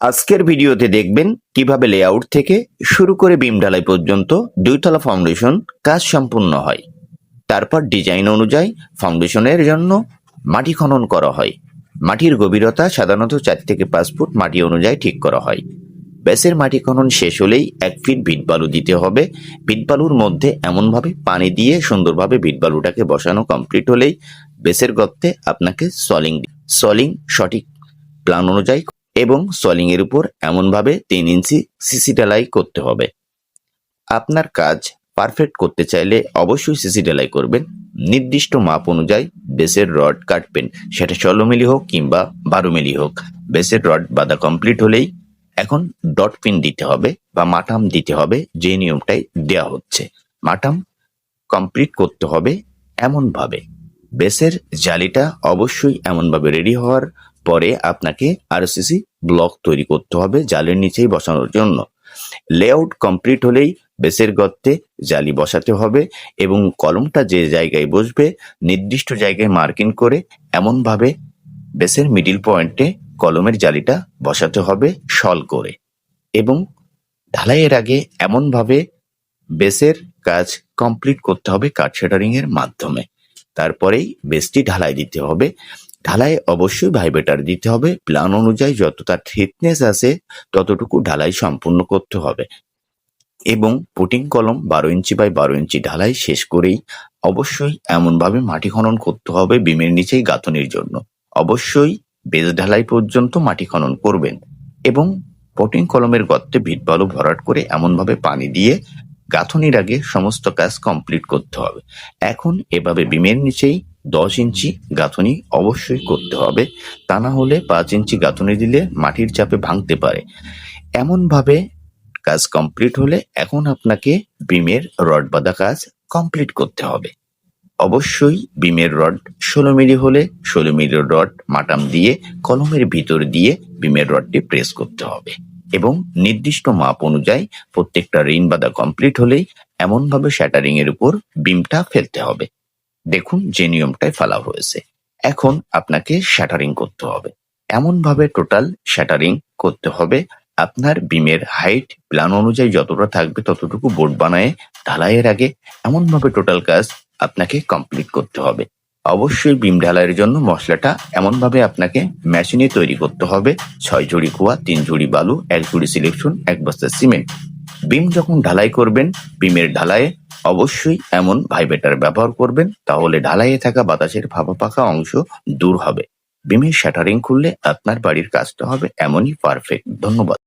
আজকের ভিডিওতে দেখবেন কীভাবে লেআউট থেকে শুরু করে বিম ঢালাই পর্যন্ত দুইতলা ফাউন্ডেশন কাজ সম্পূর্ণ হয়। তারপর ডিজাইন অনুযায়ী ফাউন্ডেশনের জন্য মাটি খনন করা হয়। মাটির গভীরতা সাধারণত চার থেকে পাঁচ ফুট মাটি অনুযায়ী ঠিক করা হয়। বেসের মাটি খনন শেষ হলেই এক ফিট ভিট বালু দিতে হবে। ভিট বালুর মধ্যে এমনভাবে পানি দিয়ে সুন্দরভাবে ভিট বালুটাকে বসানো কমপ্লিট হলেই বেসের গর্তে আপনাকে সলিং সলিং সঠিক প্ল্যান অনুযায়ী এবং সলিং এর উপর এমনভাবে তিন ইঞ্চি সিসি ঢালাই করতে হবে। আপনার কাজ পারফেক্ট করতে চাইলে অবশ্যই সিসি ঢালাই করবেন। নির্দিষ্ট মাপ অনুযায়ী বেসের রড কাটবেন। সেটা ষোলো মিলি হোক কিংবা বারো মিলি হোক। বেসের রড বাঁধা কমপ্লিট হলেই এখন ডট পিন দিতে হবে বা মাটাম দিতে হবে যে নিয়মটাই দেওয়া হচ্ছে। মাটাম কমপ্লিট করতে হবে এমনভাবে। বেসের জালিটা অবশ্যই এমনভাবে রেডি হওয়ার পরে আপনাকে আরসিসি ব্লক তৈরি করতে হবে জালের নিচেই বসানোর জন্য। লেআউট কমপ্লিট হলেই বেসের গর্তে জালি বসাতে হবে এবং কলমটা যে জায়গায় বসবে নির্দিষ্ট জায়গায় মার্কিং করে এমনভাবে বেসের মিডিল পয়েন্টে কলমের জালিটা বসাতে হবে শল করে। এবং ঢালাইয়ের আগে এমনভাবে বেসের কাজ কমপ্লিট করতে হবে কাঠ শেটারিংয়ের মাধ্যমে। তারপরেই বেসটি ঢালাই দিতে হবে। ঢালাই অবশ্যই ভাইবেটার দিতে হবে। প্ল্যান অনুযায়ী যতটা থিকনেস আছে, ততটুকু ঢালাই সম্পূর্ণ করতে হবে। এবং পুটিং কলম বারো ইঞ্চি বাই বারো ইঞ্চি ঢালাই শেষ করেই অবশ্যই এমনভাবে মাটি খনন করতে হবে বিমের নিচেই গাঁথনির জন্য। অবশ্যই বেজ ঢালাই পর্যন্ত মাটি খনন করবেন এবং পটিং কলমের গর্তে ভিট বালু ভরাট করে এমনভাবে পানি দিয়ে গাঁথনির আগে সমস্ত কাজ কমপ্লিট করতে হবে। এখন এভাবে বিমের নিচেই দশ ইঞ্চি গাঁথনি অবশ্যই করতে হবে। তা না হলে পাঁচ ইঞ্চি গাঁথনি দিলে মাটির চাপে ভাঙতে পারে। এমনভাবে কাজ কমপ্লিট হলে এখন আপনাকে বিমের রড বাঁধা কাজ কমপ্লিট করতে হবে। অবশ্যই বিমের রড ষোলো মিলি হলে ষোলো মিলির রড মাটাম দিয়ে কলমের ভিতর দিয়ে বিমের রডটি প্রেস করতে হবে এবং নির্দিষ্ট মাপ অনুযায়ী প্রত্যেকটা রিং বাঁধা কমপ্লিট হলেই এমনভাবে শ্যাটারিং এর উপর বিমটা ফেলতে হবে। দেখুন যে নিয়মটায় ফেলা হয়েছে। এখন আপনাকে শ্যাটারিং করতে হবে। এমনভাবে টোটাল শ্যাটারিং করতে হবে। আপনার বিমের হাইট প্ল্যান অনুযায়ী যতটা থাকবে ততটুকু বোর্ড বানায় ঢালাইয়ের আগে এমনভাবে টোটাল কাজ আপনাকে কমপ্লিট করতে হবে। অবশ্যই বিম ঢালাইয়ের জন্য মশলাটা এমনভাবে আপনাকে মেশিনে তৈরি করতে হবে। ছয় ঝুড়ি কুয়া, তিন ঝুড়ি বালু, এক ঝুড়ি সিলেকশন এক বস্তা সিমেন্ট বিম যখন ঢালাই করবেন বিমের ঢালাইয়ে অবশ্যই এমন ভাইবেটার ব্যবহার করবেন, তাহলে ঢালাইয়ে থাকা বাতাসের ফাঁপা পাকা অংশ দূর হবে। বিমের শ্যাটারিং খুললে আপনার বাড়ির কাজটা হবে এমনই পারফেক্ট ধন্যবাদ।